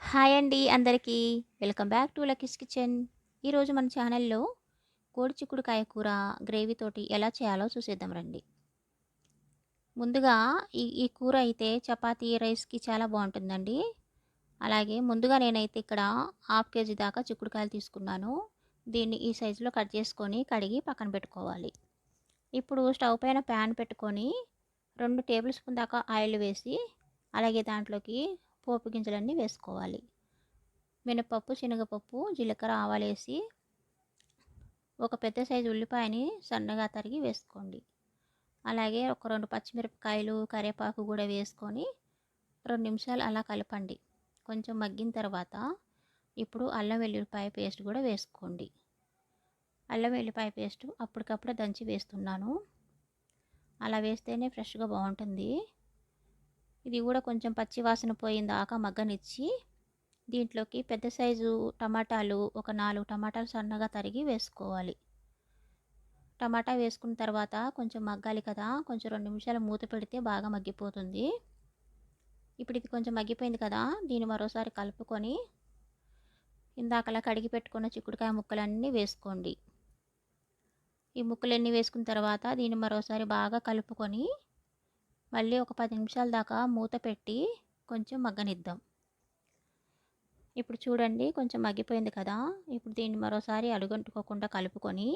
Hi అండి అందరికీ. Welcome back to Lucky's kitchen. ఈరోజు మన ఛానల్లో కోడి చిక్కుడుకాయ కూర గ్రేవీ తోటి ఎలా చేయాలో చూసేద్దాం రండి. ముందుగా ఈ ఈ కూర అయితే చపాతీ రైస్కి చాలా బాగుంటుందండి. అలాగే ముందుగా నేనైతే ఇక్కడ హాఫ్ కేజీ దాకా చిక్కుడుకాయలు తీసుకున్నాను. దీన్ని ఈ సైజులో కట్ చేసుకొని కడిగి పక్కన పెట్టుకోవాలి. ఇప్పుడు స్టవ్ పైన ప్యాన్ పెట్టుకొని రెండు టేబుల్ స్పూన్ దాకా ఆయిల్ వేసి అలాగే దాంట్లోకి పోపు గింజలన్నీ వేసుకోవాలి. మినపప్పు శనగపప్పు జీలకర్ర ఆవాలేసి ఒక పెద్ద సైజు ఉల్లిపాయని సన్నగా తరిగి వేసుకోండి. అలాగే ఒక రెండు పచ్చిమిరపకాయలు కరివేపాకు కూడా వేసుకొని రెండు నిమిషాలు అలా కలపండి. కొంచెం మగ్గిన తర్వాత ఇప్పుడు అల్లం వెల్లుల్లిపాయ పేస్ట్ కూడా వేసుకోండి. అల్లం వెల్లిపాయ పేస్ట్ అప్పటికప్పుడు దంచి వేస్తున్నాను. అలా వేస్తేనే ఫ్రెష్గా బాగుంటుంది. ఇది కూడా కొంచెం పచ్చి వాసన పోయిందాక మగ్గనిచ్చి దీంట్లోకి పెద్ద సైజు టమాటాలు ఒక నాలుగు టమాటాలు సన్నగా తరిగి వేసుకోవాలి. టమాటా వేసుకున్న తర్వాత కొంచెం మగ్గాలి కదా కొంచెం రెండు నిమిషాలు మూత పెడితే బాగా మగ్గిపోతుంది. ఇప్పుడు ఇది కొంచెం మగ్గిపోయింది కదా దీన్ని మరోసారి కలుపుకొని ఇందాకలా కడిగి పెట్టుకున్న చిక్కుడుకాయ ముక్కలన్నీ వేసుకోండి. ఈ ముక్కలన్నీ వేసుకున్న తర్వాత దీన్ని మరోసారి బాగా కలుపుకొని మళ్ళీ ఒక పది నిమిషాల దాకా మూత పెట్టి కొంచెం మగ్గనిద్దాం. ఇప్పుడు చూడండి కొంచెం మగ్గిపోయింది కదా. ఇప్పుడు దీన్ని మరోసారి అడుగంటుకోకుండా కలుపుకొని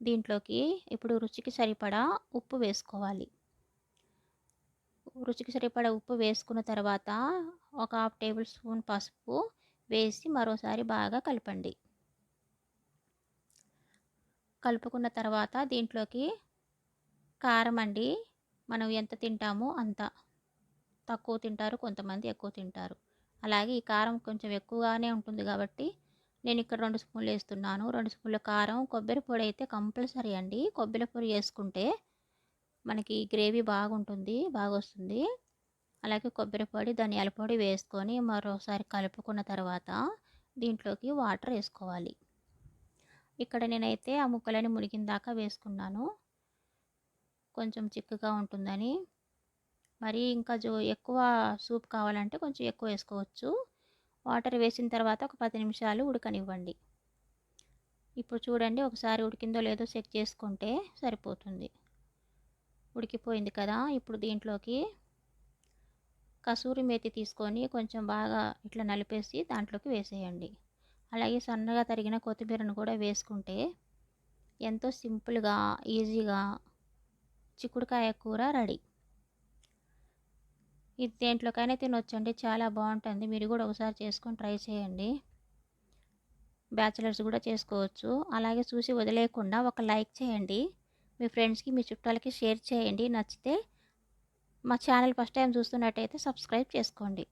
దీంట్లోకి ఇప్పుడు రుచికి సరిపడా ఉప్పు వేసుకోవాలి. రుచికి సరిపడా ఉప్పు వేసుకున్న తర్వాత ఒక హాఫ్ టేబుల్ స్పూన్ పసుపు వేసి మరోసారి బాగా కలపండి. కలుపుకున్న తర్వాత దీంట్లోకి కారం అండి మనం ఎంత తింటామో అంత తక్కువ తింటారు కొంతమంది ఎక్కువ తింటారు. అలాగే ఈ కారం కొంచెం ఎక్కువగానే ఉంటుంది కాబట్టి నేను ఇక్కడ రెండు స్పూన్లు వేస్తున్నాను. రెండు స్పూన్ల కారం కొబ్బరి పొడి అయితే కంపల్సరీ అండి. కొబ్బరి పొడి వేసుకుంటే మనకి గ్రేవీ బాగుంటుంది బాగా వస్తుంది అలాగే కొబ్బరి పొడి ధనియాల పొడి వేసుకొని మరోసారి కలుపుకున్న తర్వాత దీంట్లోకి వాటర్ వేసుకోవాలి. ఇక్కడ నేనైతే ఆ ముక్కలని మునిగిన దాకా వేసుకున్నాను. కొంచెం చిక్కుగా ఉంటుందని. మరి ఇంకా జో ఎక్కువ సూప్ కావాలంటే కొంచెం ఎక్కువ వేసుకోవచ్చు. వాటర్ వేసిన తర్వాత ఒక పది నిమిషాలు ఉడకనివ్వండి. ఇప్పుడు చూడండి ఒకసారి ఉడికిందో లేదో చెక్ చేసుకుంటే సరిపోతుంది. ఉడికిపోయింది కదా ఇప్పుడు దీంట్లోకి కసూరి మేతి తీసుకొని కొంచెం బాగా ఇట్లా నలిపేసి దాంట్లోకి వేసేయండి. అలాగే సన్నగా తరిగిన కొత్తిమీరను కూడా వేసుకుంటే ఎంతో సింపుల్గా ఈజీగా చిక్కుడుకాయ కూర రెడీ. ఇది దేంట్లోకైనా తినొచ్చండి చాలా బాగుంటుంది. మీరు కూడా ఒకసారి చేసుకొని ట్రై చేయండి. బ్యాచిలర్స్ కూడా చేసుకోవచ్చు. అలాగే చూసి వదిలేయకుండా ఒక లైక్ చేయండి. మీ ఫ్రెండ్స్కి మీ చుట్టాలకి షేర్ చేయండి. నచ్చితే మా ఛానల్ ఫస్ట్ టైం చూస్తున్నట్టయితే సబ్స్క్రైబ్ చేసుకోండి.